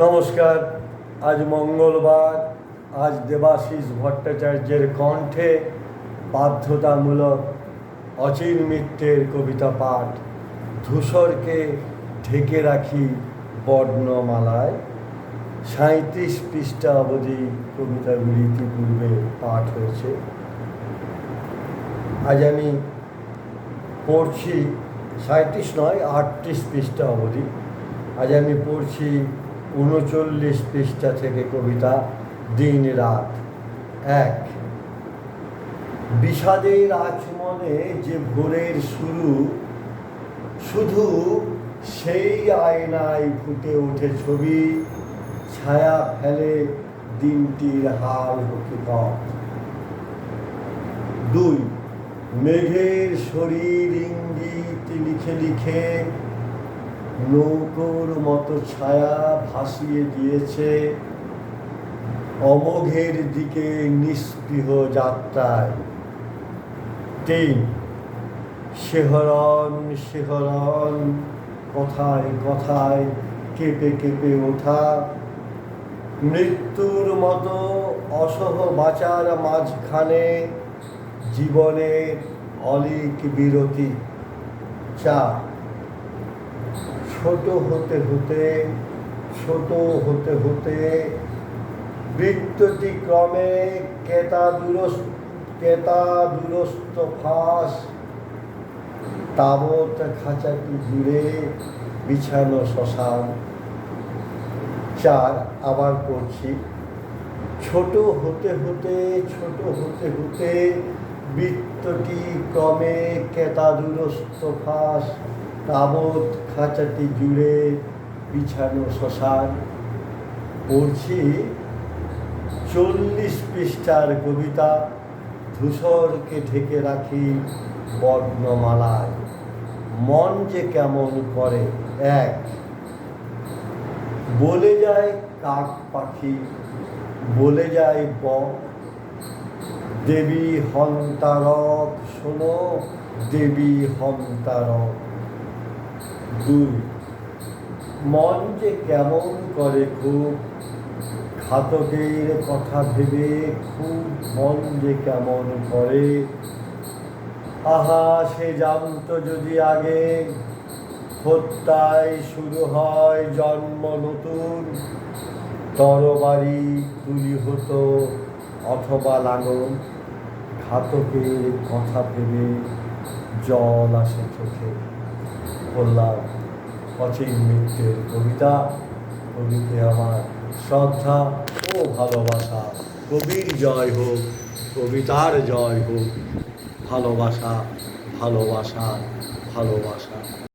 নমস্কার, আজ মঙ্গলবার, আজ দেবাশিস ভট্টাচার্যের কণ্ঠে বাধ্যতামূলক অচিন মিত্রের কবিতা পাঠ। ধূসরকে ঢেকে রাখি বর্ণমালায়। সাঁত্রিশ পৃষ্ঠা অবধি কবিতাগুলি ইতিপূর্বে পাঠ হয়েছে। আজ আমি পড়ছি সাঁত্রিশ নয়, আটত্রিশ পৃষ্ঠা অবধি। আজ আমি পড়ছি উনচল্লিশ পৃষ্ঠা থেকে কবিতা দিন রাত এক। বিষাদের আচমনে যে ভোরের শুরু, শুধু সেই আয়নায় ফুটে ওঠে ছবি, ছায়া ফেলে দিনটির হাল হকিকত। দুই, মেঘের শরীর ইঙ্গিত লিখে লিখে নৌকোর মতো ছায়া ভাসিয়ে দিয়েছে। অমোঘের দিকে নিস্পৃহ যাত্রায়। তিন, শেহরণ শেহরণ, কথায় কথায়, কেঁপে কেঁপে ওঠা। মৃত্যুর মতো অসহ বাঁচার মাঝখানে জীবনের অলিক বিরতি। চা ছোট হতে হতে, ছোট হতে হতে বৃত্তটি ক্রমে কেতা দুরস্ত কেতা দুরস্ত ফাঁস। তাবৎ খাঁচাটি জুড়ে বিছানো শ্মশান। চার, আবার পড়ছি। ছোট হতে হতে, ছোট হতে হতে বৃত্তটি ক্রমে কেতা দুরস্ত ফাঁস। তাবৎ খাঁচাটি জুড়ে বিছানো শ্মশান। পড়ছি চল্লিশ পৃষ্ঠার কবিতা, ধূসরকে ঢেকে রাখি বর্ণমালায়। মন যে কেমন করে এক। বলে যায় কাক পাখি, বলে যায় ব দেবী হন্তারক, শোনো দেবী হন্তারক। দুই মন যে কেমন করে খুব ঘাতকের কথা ভেবে খুব মন যে কেমন করে। আহা, সে জানত যদি আগে হত্যায় শুরু হয় জন্ম নতুন, তরবারি তুলি হতো অথবা লাঙল, ঘাতকের কথা ভেবে জল আসে চোখে। বললাম অচিন মিত্রের কবিতা, কবিতে আমার শ্রদ্ধা ও ভালোবাসা। কবির জয় হোক, কবিতার জয় হোক, ভালোবাসা ভালোবাসা ভালোবাসা।